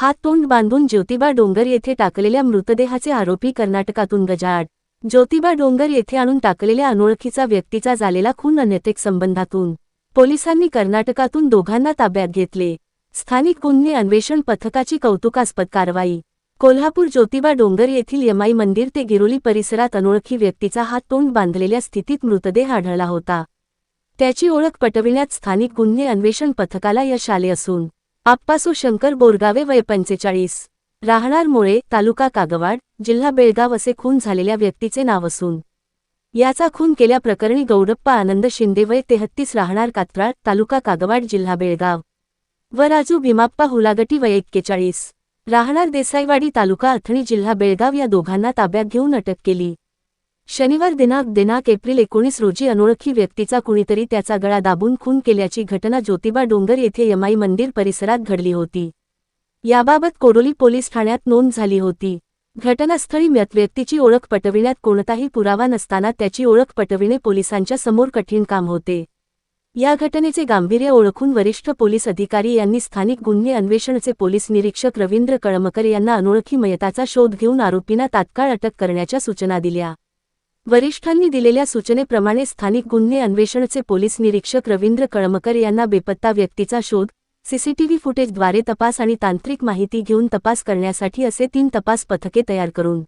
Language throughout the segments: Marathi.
हात तोंड बांधून ज्योतिबा डोंगर येथे टाकलेल्या मृतदेहाचे आरोपी कर्नाटकातून गजाआड. ज्योतिबा डोंगर येथे आणून टाकलेल्या अनोळखीचा व्यक्तीचा झालेला खून अनैतिक संबंधातून. पोलिसांनी कर्नाटकातून दोघांना ताब्यात घेतले. स्थानिक गुन्हे अन्वेषण पथकाची कौतुकास्पद कारवाई. कोल्हापूर ज्योतिबा डोंगर येथील यमाई मंदिर ते गिरोली परिसरात अनोळखी व्यक्तीचा हात तोंड बांधलेल्या स्थितीत मृतदेह आढळला होता. त्याची ओळख पटविण्यात स्थानिक गुन्हे अन्वेषण पथकाला यश आले असून आप्पासू शंकर बोरगावे वय पंचेचाळीस. राहणार मुळे तालुका कागवाड जिल्हा बेळगाव असे खून झालेल्या व्यक्तीचे नाव असून याचा खून केल्याप्रकरणी गौडप्पा आनंद शिंदे वय तेहत्तीस राहणार कात्राळ तालुका कागवाड जिल्हा बेळगाव. व राजू भीमाप्पा हुलागटी वय एक्केचाळीस. राहणार देसाईवाडी तालुका अथणी जिल्हा बेळगाव या दोघांना ताब्यात घेऊन अटक केली. शनिवार दिनांक दिनांक एप्रिल एकोणीस रोजी अनोळखी व्यक्तीचा कुणीतरी त्याचा गळा दाबून खून केल्याची घटना ज्योतिबा डोंगर येथे यमाई मंदिर परिसरात घडली होती. याबाबत कोडोली पोलीस ठाण्यात नोंद झाली होती. घटनास्थळी व्यक्तीची ओळख पटविण्यात कोणताही पुरावा नसताना त्याची ओळख पटविणे पोलिसांच्या समोर कठीण काम होते. या घटनेचे गांभीर्य ओळखून वरिष्ठ पोलीस अधिकारी यांनी स्थानिक गुन्हे अन्वेषणचे पोलीस निरीक्षक रवींद्र कळमकर यांना अनोळखी मयताचा शोध घेऊन आरोपींना तात्काळ अटक करण्याच्या सूचना दिल्या. वरिष्ठांनी दिलेल्या सूचनेप्रमाणे स्थानिक गुन्हे अन्वेषणचे पोलीस निरीक्षक रवींद्र कळमकर यांना बेपत्ता व्यक्तीचा शोध सीसीटीव्ही फुटेजद्वारे तपास आणि तांत्रिक माहिती घेऊन तपास करण्यासाठी असे तीन तपास पथके तयार करून.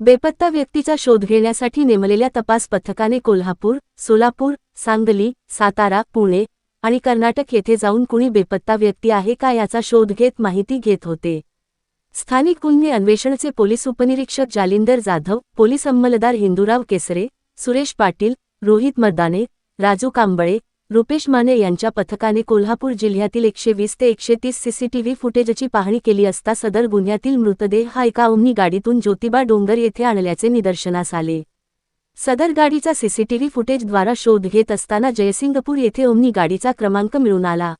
बेपत्ता व्यक्तीचा शोध घेण्यासाठी नेमलेल्या तपास पथकाने कोल्हापूर सोलापूर सांगली सातारा पुणे आणि कर्नाटक येथे जाऊन कुणी बेपत्ता व्यक्ती आहे का याचा शोध घेत माहिती घेत होते. स्थानिक गुन्हे अन्वेषणचे पोलीस उपनिरीक्षक जालिंदर जाधव पोलीस अंमलदार हिंदूराव केसरे सुरेश पाटील रोहित मर्दाने राजू कांबळे रुपेश माने यांच्या पथकाने कोल्हापूर जिल्ह्यातील एकशे वीस ते एकशे तीस सीसीटीव्ही फुटेजची पाहणी केली असता सदर गुन्ह्यातील मृतदेह हा एका ओमनी गाडीतून ज्योतिबा डोंगर येथे आणल्याचे निदर्शनास आले. सदर गाडीचा सीसीटीव्ही फुटेजद्वारा शोध घेत असताना जयसिंगपूर येथे ओमनी गाडीचा क्रमांक मिळून आला.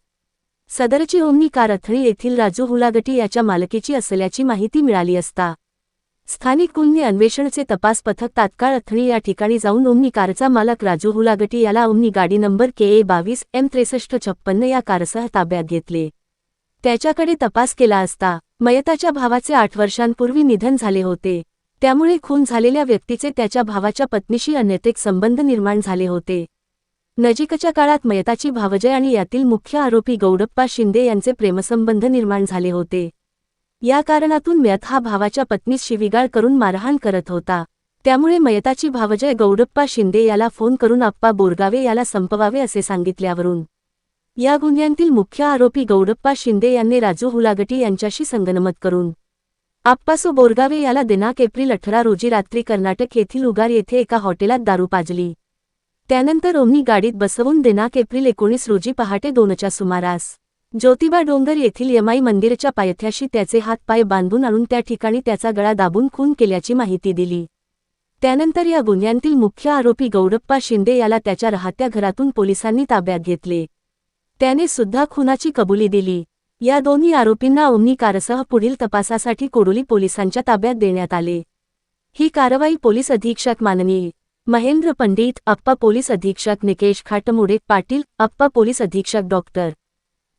सदरची ओमनी कार अथळी येथील राजू हुलागटी याच्या मालकीची असल्याची माहिती मिळाली असता. स्थानिक गुन्हे अन्वेषणचे तपास पथक तात्काळ अथळी या ठिकाणी जाऊन ओमनी कारचा मालक राजू हुलागटी याला ओमनी गाडी नंबर के ए बावीस एम त्रेसष्ट छप्पन्न या कारसह ताब्यात घेतले. त्याच्याकडे तपास केला असता मयताच्या भावाचे आठ वर्षांपूर्वी निधन झाले होते. त्यामुळे खून झालेल्या व्यक्तीचे त्याच्या भावाच्या पत्नीशी अनैतिक संबंध निर्माण झाले होते. नजीकच्या काळात मयताची भावजय आणि यातील मुख्य आरोपी गौडप्पा शिंदे यांचे प्रेमसंबंध निर्माण झाले होते. या कारणातून मयत हा भावाच्या पत्नीस शिविगाळ करून मारहाण करत होता. त्यामुळे मयताची भावजय गौडप्पा शिंदे याला फोन करून आप्पा बोरगावे याला संपवावे असे सांगितल्यावरून. या गुन्ह्यांतील मुख्य आरोपी गौडप्पा शिंदे यांनी राजू हुलागटी यांच्याशी संगनमत करून आप्पासो बोरगावे याला दिनांक एप्रिल अठरा रोजी रात्री कर्नाटक येथील उगार येथे एका हॉटेलात दारू पाजली. त्यानंतर ओमनी गाडीत बसवून दिनांक एप्रिल एकोणीस रोजी पहाटे दोनच्या सुमारास ज्योतिबा डोंगर येथील यमाई मंदिरच्या पायथ्याशी त्याचे हातपाय बांधून आणून त्या ठिकाणी त्याचा गळा दाबून खून केल्याची माहिती दिली. त्यानंतर या गुन्ह्यांतील मुख्य आरोपी गौडप्पा शिंदे याला त्याच्या राहत्या घरातून पोलिसांनी ताब्यात घेतले. त्याने सुद्धा खुनाची कबुली दिली. या दोन्ही आरोपींना ओमनी कारसह पुढील तपासासाठी कोडोली पोलिसांच्या ताब्यात देण्यात आले. ही कारवाई पोलीस अधीक्षक माननीय महेंद्र पंडित अप्पा पोलीस अधीक्षक निकेश खाटमुडे पाटील अप्पा पोलीस अधीक्षक डॉक्टर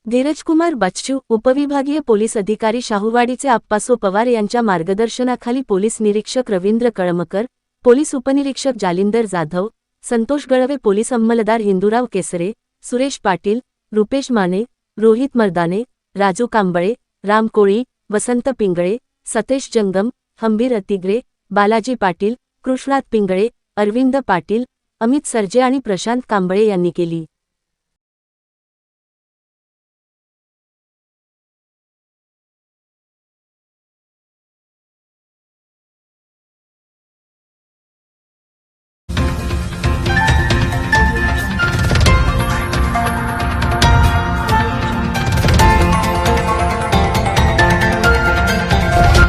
धीरजकुमार बच्चू उपविभागीय पोलीस अधिकारी शाहूवाडीचे अप्पासो पवार यांच्या मार्गदर्शनाखाली पोलीस निरीक्षक रवींद्र कळमकर पोलीस उपनिरीक्षक जालिंदर जाधव संतोष गळवे पोलीस अंमलदार हिंदूराव केसरे सुरेश पाटील रुपेश माने रोहित मर्दाने राजू कांबळे राम कोळी वसंत पिंगळे सतेश जंगम हंबीर अतिग्रे बालाजी पाटील कृष्णात पिंगळे अरविंद पाटील अमित सर्जे आणि प्रशांत कांबळे यांनी केली.